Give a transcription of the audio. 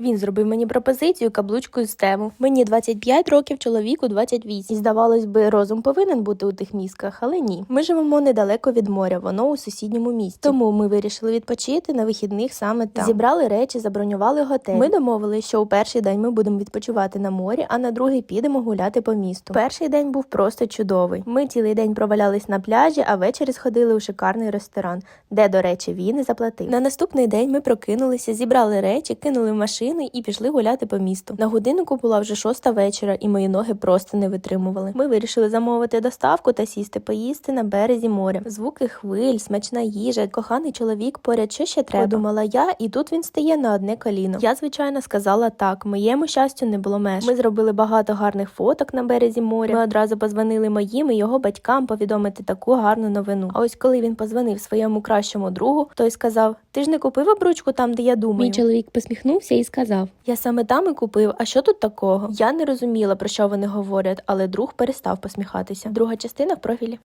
Він зробив мені пропозицію каблучкою з тему. Мені 25 років, чоловіку 28. І здавалось би, розум повинен бути у тих мізках, але ні. Ми живемо недалеко від моря, воно у сусідньому місті. Тому ми вирішили відпочити на вихідних саме там. Зібрали речі, забронювали готель. Ми домовились, що у перший день ми будемо відпочивати на морі, а на другий підемо гуляти по місту. Перший день був просто чудовий. Ми цілий день провалялись на пляжі, а ввечері сходили у шикарний ресторан, де, до речі, він і заплатив. На наступний день ми прокинулися, зібрали речі, кинули в машини і пішли гуляти по місту. На годиннику була вже шоста вечора, і мої ноги просто не витримували. Ми вирішили замовити доставку та сісти поїсти на березі моря. Звуки хвиль, смачна їжа, коханий чоловік поряд, що ще треба. Подумала я, і тут він стає на одне коліно. Я, звичайно, сказала так. Моєму щастю не було меж. Ми зробили багато гарних фоток на березі моря. Ми одразу позвонили моїм і його батькам повідомити таку гарну новину. А ось коли він позвонив своєму кращому другу, той сказав: Ти ж не купив обручку там, де я думаю. Мій чоловік посміхнувся і сказав: Я саме там і купив. А що тут такого? Я не розуміла, про що вони говорять, але друг перестав посміхатися. Друга частина в профілі.